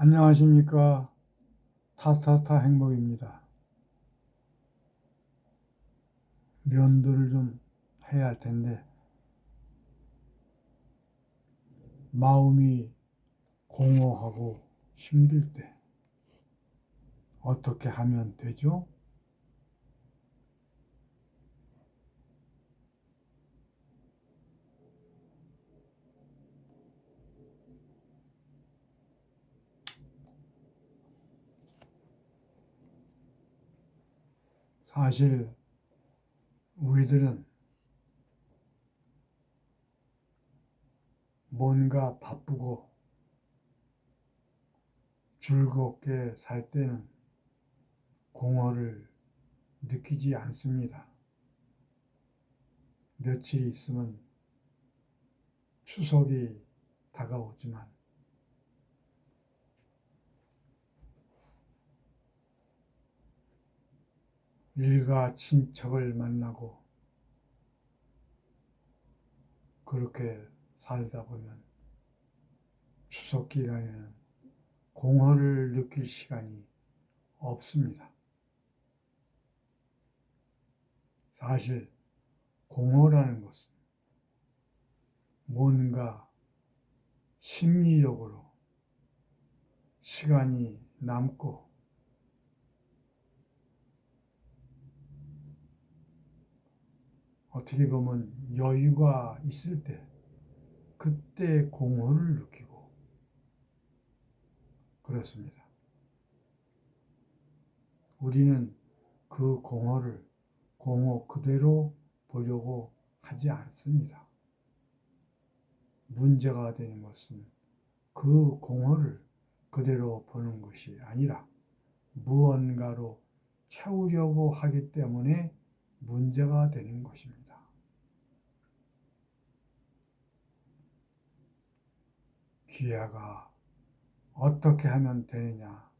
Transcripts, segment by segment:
안녕하십니까. 타타타 행복입니다. 면도를 좀 해야 할 텐데, 마음이 공허하고 힘들 때, 어떻게 하면 되죠? 사실 우리들은 뭔가 바쁘고 즐겁게 살 때는 공허를 느끼지 않습니다. 며칠 있으면 추석이 다가오지만 일가 친척을 만나고 그렇게 살다 보면 추석 기간에는 공허를 느낄 시간이 없습니다. 사실 공허라는 것은 뭔가 심리적으로 시간이 남고 어떻게 보면 여유가 있을 때 그때 공허를 느끼고 그렇습니다. 우리는 그 공허를 공허 그대로 보려고 하지 않습니다. 문제가 되는 것은 그 공허를 그대로 보는 것이 아니라 무언가로 채우려고 하기 때문에 문제가 되는 것입니다. 귀하가 어떻게 하면 되느냐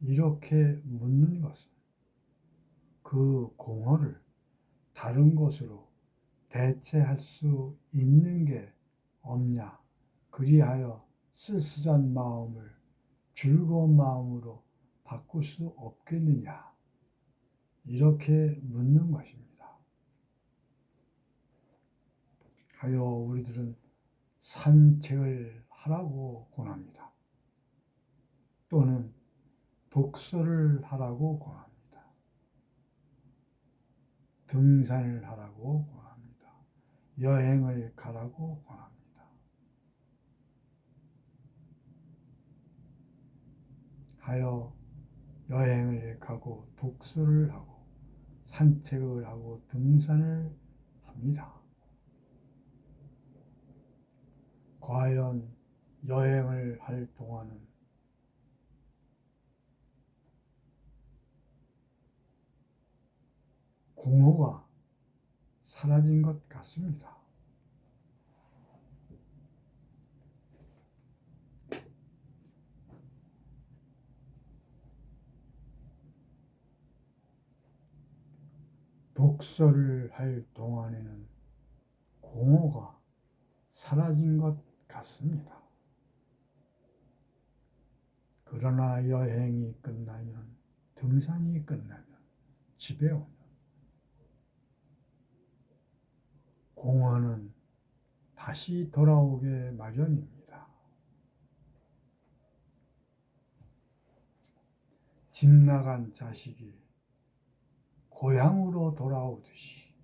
이렇게 묻는 것은 그 공허를 다른 것으로 대체할 수 있는 게 없냐 그리하여 쓸쓸한 마음을 즐거운 마음으로 바꿀 수 없겠느냐 이렇게 묻는 것입니다. 하여 우리들은 산책을 하라고 권합니다. 또는 독서를 하라고 권합니다. 등산을 하라고 권합니다. 여행을 가라고 권합니다. 하여 여행을 가고 독서를 하고 산책을 하고 등산을 합니다. 과연 여행을 할 동안은 공허가 사라진 것 같습니다. 독서를 할 동안에는 공허가 사라진 것 같습니다. 그러나 여행이 끝나면, 등산이 끝나면, 집에 오면, 공허는 다시 돌아오게 마련입니다. 집 나간 자식이 고향으로 돌아오듯이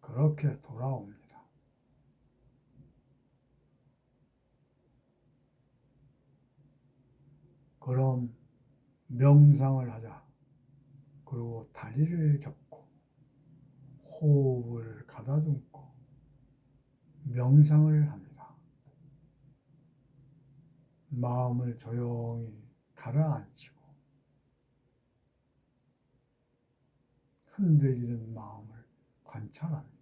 그렇게 돌아옵니다. 그럼 명상을 하자. 그리고 다리를 접고 호흡을 가다듬고 명상을 합니다. 마음을 조용히 가라앉히고 흔들리는 마음을 관찰합니다.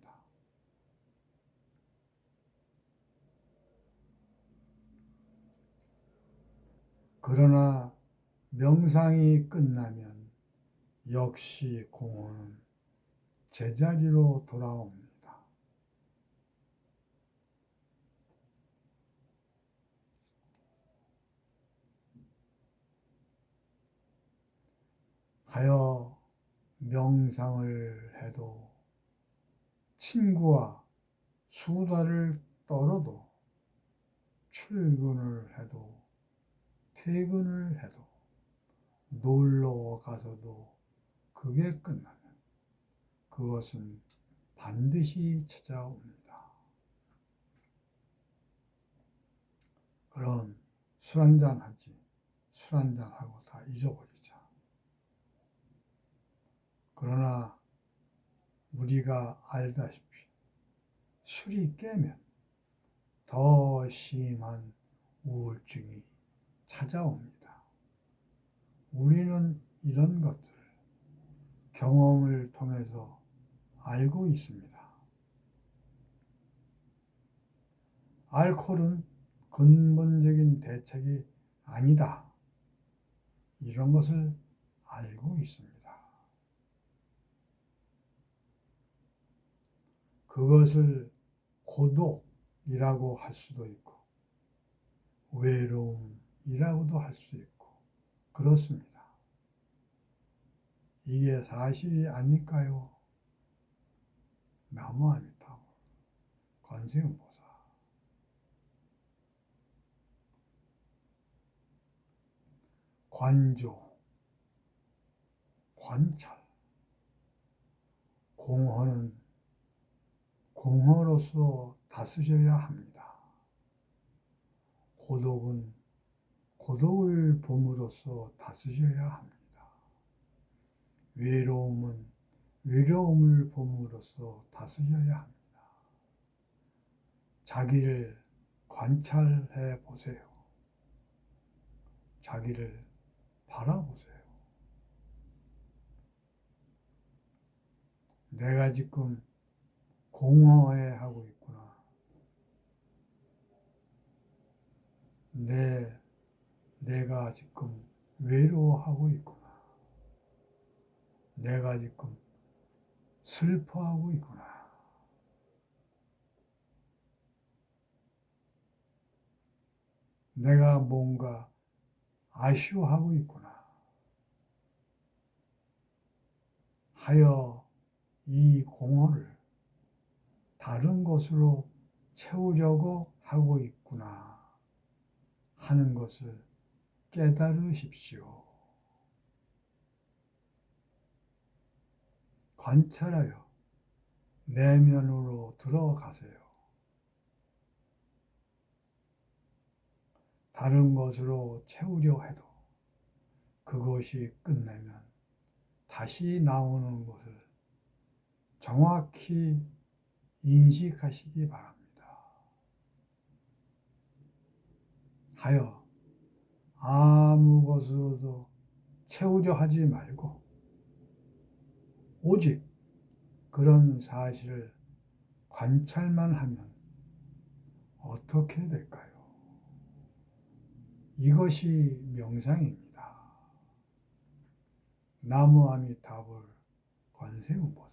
그러나 명상이 끝나면 역시 공허는 제자리로 돌아옵니다. 하여 명상을 해도 친구와 수다를 떨어도 출근을 해도 퇴근을 해도 놀러 가서도 그게 끝나면 그것은 반드시 찾아옵니다. 그럼 술 한잔 하지. 술 한잔 하고 다 잊어버리자. 그러나 우리가 알다시피 술이 깨면 더 심한 우울증이 찾아옵니다. 우리는 이런 것들을 경험을 통해서 알고 있습니다. 알코올은 근본적인 대책이 아니다. 이런 것을 알고 있습니다. 그것을 고독이라고 할 수도 있고, 외로움 이라고도 할 수 있고, 그렇습니다. 이게 사실이 아닐까요? 나무 아미타불, 관세음보살. 관조, 관찰, 공허는 공허로서 다스려야 합니다. 고독은 고독을 봄으로써 다스려야 합니다. 외로움은 외로움을 봄으로써 다스려야 합니다. 자기를 관찰해 보세요. 자기를 바라보세요. 내가 지금 공허해 하고 있구나. 내, 내가 지금 외로워하고 있구나. 내가 지금 슬퍼하고 있구나. 내가 뭔가 아쉬워하고 있구나. 하여 이 공허를 다른 것으로 채우려고 하고 있구나 하는 것을 깨달으십시오. 관찰하여 내면으로 들어가세요. 다른 것으로 채우려 해도 그것이 끝내면 다시 나오는 것을 정확히 인식하시기 바랍니다. 하여 아무 것으로도 채우려 하지 말고 오직 그런 사실을 관찰만 하면 어떻게 될까요? 이것이 명상입니다. 나무 아미타불 관세음보살